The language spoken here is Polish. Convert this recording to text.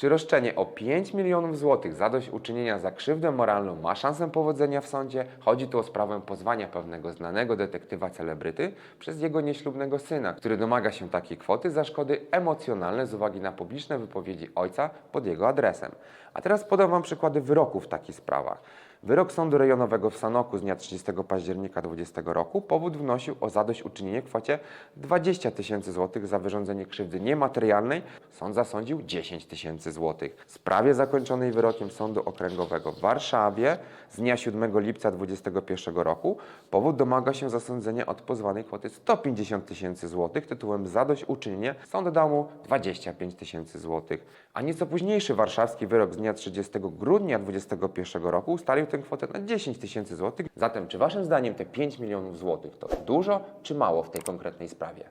Czy roszczenie o 5 milionów złotych zadośćuczynienia za krzywdę moralną ma szansę powodzenia w sądzie? Chodzi tu o sprawę pozwania pewnego znanego detektywa celebryty przez jego nieślubnego syna, który domaga się takiej kwoty za szkody emocjonalne z uwagi na publiczne wypowiedzi ojca pod jego adresem. A teraz podam Wam przykłady wyroków w takich sprawach. Wyrok Sądu Rejonowego w Sanoku z dnia 30 października 2020 roku powód wnosił o zadośćuczynienie w kwocie 20 tysięcy złotych za wyrządzenie krzywdy niematerialnej. Sąd zasądził 10 tysięcy W sprawie zakończonej wyrokiem Sądu Okręgowego w Warszawie z dnia 7 lipca 2021 roku powód domaga się zasądzenia od pozwanej kwoty 150 tysięcy złotych tytułem zadośćuczynienie. Sąd dał mu 25 tysięcy złotych. A nieco późniejszy warszawski wyrok z dnia 30 grudnia 2021 roku ustalił tę kwotę na 10 tysięcy złotych. Zatem czy Waszym zdaniem te 5 milionów złotych to dużo czy mało w tej konkretnej sprawie?